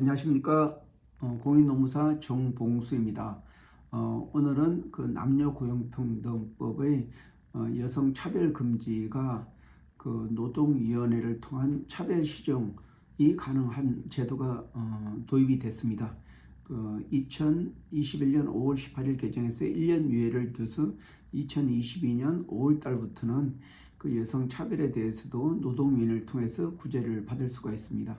안녕하십니까 어, 공인노무사 정봉수입니다. 어, 오늘은 그 남녀 고용평등법의 어, 여성 차별 금지가 그 노동위원회를 통한 차별 시정이 가능한 제도가 어, 도입이 됐습니다. 그 2021년 5월 18일 개정해서 1년 유예를 둬서 2022년 5월 달부터는 그 여성 차별에 대해서도 노동위원회를 통해서 구제를 받을 수가 있습니다.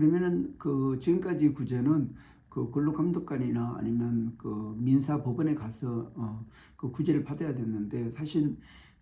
그러면은 그 지금까지 구제는 그 근로감독관이나 아니면 그 민사법원에 가서 어 그 구제를 받아야 됐는데 사실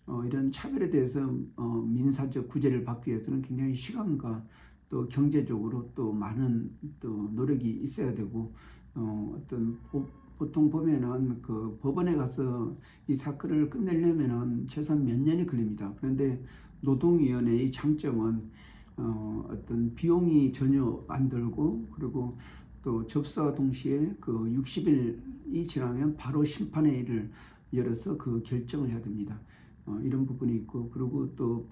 어 이런 차별에 대해서 어 민사적 구제를 받기 위해서는 굉장히 시간과 또 경제적으로 또 많은 또 노력이 있어야 되고 어 어떤 보, 보통 보면은 그 법원에 가서 이 사건을 끝내려면은 최소한 몇 년이 걸립니다. 그런데 노동위원회의 장점은 어, 어떤 비용이 전혀 안 들고 그리고 또 접수와 동시에 그 60일이 지나면 바로 심판회의를 열어서 그 결정을 해야 됩니다. 어, 이런 부분이 있고 그리고 또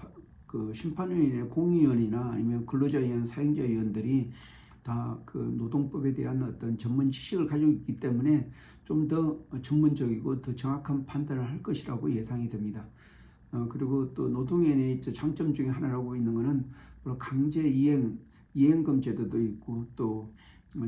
그 심판위원회 공의위원이나 아니면 근로자위원, 사용자위원들이 다 그 노동법에 대한 어떤 전문 지식을 가지고 있기 때문에 좀 더 전문적이고 더 정확한 판단을 할 것이라고 예상이 됩니다. 어, 그리고 또 노동위원회의 장점 중에 하나라고 있는 것은 강제 이행 이행금 제도도 있고 또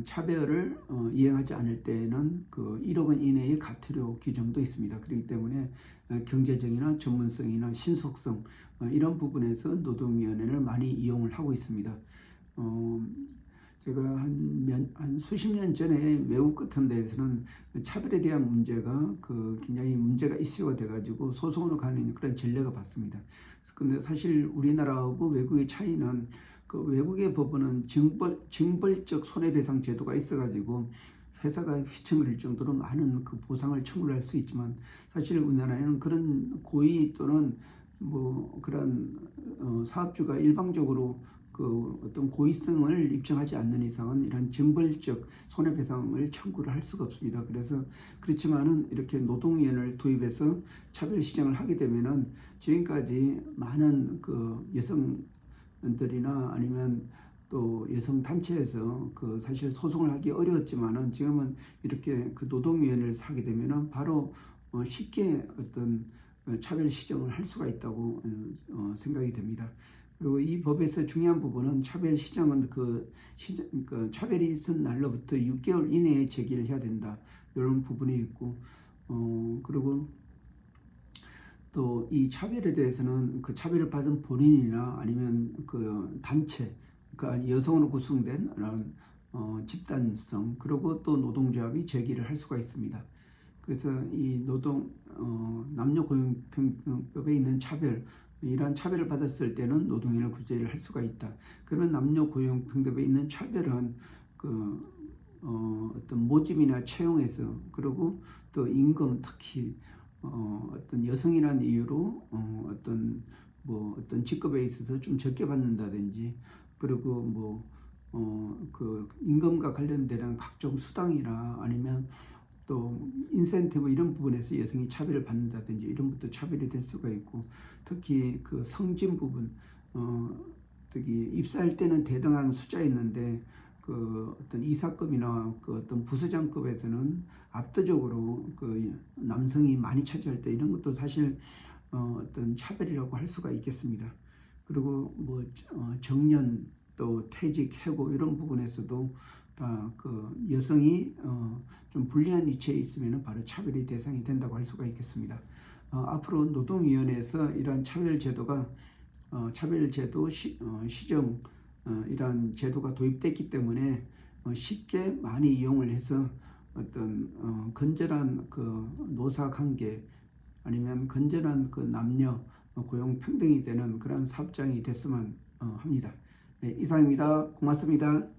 차별을 어, 이행하지 않을 때는 그 1억 원 이내의 가태료 규정도 있습니다. 그렇기 때문에 어, 경제적이나 전문성이나 신속성 어, 이런 부분에서 노동위원회를 많이 이용을 하고 있습니다. 어, 제가 한, 몇, 한 수십 년 전에 외국 같은 데에서는 차별에 대한 문제가 그 굉장히 문제가 이슈가 돼가지고 소송으로 가는 그런 전례가 봤습니다. 근데 사실 우리나라하고 외국의 차이는 그 외국의 법원은 징벌, 징벌적 손해배상 제도가 있어가지고 회사가 휘청거릴 정도로 많은 그 보상을 청구를 할수 있지만 사실 우리나라에는 그런 고의 또는 뭐 그런 어, 사업주가 일방적으로 그 어떤 고의성을 입증하지 않는 이상은 이런 징벌적 손해배상을 청구를 할 수가 없습니다. 그래서 그렇지만은 이렇게 노동위원회를 도입해서 차별 시정을 하게 되면은 지금까지 많은 그 여성들이나 아니면 또 여성 단체에서 그 사실 소송을 하기 어려웠지만은 지금은 이렇게 그 노동위원회를 하게 되면은 바로 어 쉽게 어떤 차별 시정을 할 수가 있다고 어 생각이 됩니다. 그리고 이 법에서 중요한 부분은 차별 시정은 그, 시정, 그 차별이 있은 날로부터 6개월 이내에 제기를 해야 된다. 이런 부분이 있고, 어, 그리고 또 이 차별에 대해서는 그 차별을 받은 본인이나 아니면 그 단체, 그러니까 여성으로 구성된 그런 어, 집단성, 그리고 또 노동조합이 제기를 할 수가 있습니다. 그래서 이 노동, 어, 남녀 고용평등법에 있는 차별, 이러한 차별을 받았을 때는 노동인을 구제를 할 수가 있다. 그러면 남녀 고용 평등에 있는 차별은 그 어, 어떤 모집이나 채용에서 그리고 또 임금 특히 어, 어떤 여성이라는 이유로 어, 어떤 뭐 어떤 직급에 있어서 좀 적게 받는다든지 그리고 뭐 어, 그 임금과 관련되는 각종 수당이나 아니면 또 인센티브 이런 부분에서 여성이 차별을 받는다든지 이런 것도 차별이 될 수가 있고 특히 그 성진 부분 어 특히 입사할 때는 대등한 숫자 있는데 그 어떤 이사급이나 그 어떤 부서장급에서는 압도적으로 그 남성이 많이 차지할 때 이런 것도 사실 어 어떤 차별이라고 할 수가 있겠습니다. 그리고 뭐 어, 정년 또 퇴직 해고 이런 부분에서도 아, 그 여성이 어, 좀 불리한 위치에 있으면 바로 차별의 대상이 된다고 할 수가 있겠습니다. 어, 앞으로 노동위원회에서 이러한 차별 제도가 어, 차별 제도 시, 어, 시정 어, 이러한 제도가 도입됐기 때문에 어, 쉽게 많이 이용을 해서 어떤 어, 건전한 그 노사 관계 아니면 건전한 그 남녀 고용 평등이 되는 그런 사업장이 됐으면 어, 합니다. 네, 이상입니다. 고맙습니다.